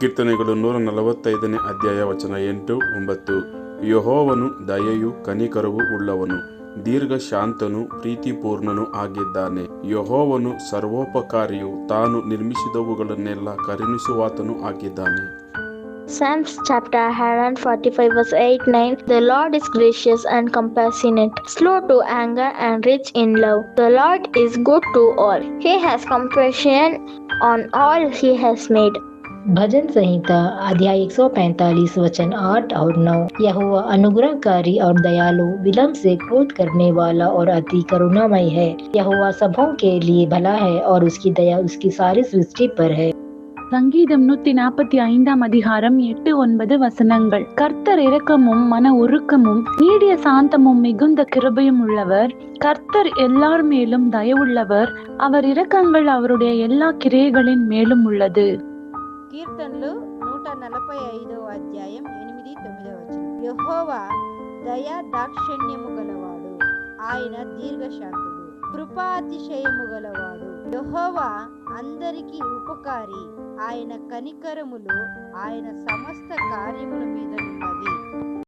ಕೀರ್ತನೆಗಳು ನೂರ ನಲವತ್ತೈದನೇ ಅಧ್ಯಾಯ ವಚನ ಎಂಟು ಒಂಬತ್ತು ಯಹೋವನು ದಯೆಯು ಕನಿಕರವು ಉಳ್ಳವನು ದೀರ್ಘ ಶಾಂತನು ಪ್ರೀತಿಪೂರ್ಣನು ಆಗಿದ್ದಾನೆ ಯಹೋವನು ಸರ್ವೋಪಕಾರಿಯು ತಾನು ನಿರ್ಮಿಸಿದವುಗಳನ್ನೆಲ್ಲ ಕರುಣಿಸುವಾತನು ಆಗಿದ್ದಾನೆ Psalms chapter 145 verse 8 9 The Lord is gracious and compassionate, slow to anger and rich in love. The Lord is good to all. He has compassion on all he has made. भजन संहिता अध्याय 145 वचन 8 और 9 यहोवा अनुग्रहकारी और दयालु विलम्ब से क्रोध करने वाला और अति करुणामय है यहोवा सबों के लिए भला है और उसकी दया उसकी सारी सृष्टि पर है சங்கீதம் நூத்தி நாற்பத்தி ஐந்தாம் அதிகாரம் எட்டு ஒன்பது வசனங்கள் கர்த்தர் இரக்கமும் மன உருக்கமும் நீடிய சாந்தமும் மிகுந்த கிருபையும் உள்ளவர் கர்த்தர் எல்லார் மேலும் தயவுள்ளவர் அவர் இரக்கங்கள் அவருடைய எல்லா கிரியைகளின் மேலும் உள்ளது కీర్తనలు నూట నలభై ఐదవ అధ్యాయం ఎనిమిది తొమ్మిదవ వచనం. యెహోవా దయా దాక్షిణ్యము గలవాడు ఆయన దీర్ఘశాంతుడు. కృపాతిశయము గలవాడు. యహోవా అందరికీ ఉపకారి ఆయన కనికరములు ఆయన సమస్త కార్యము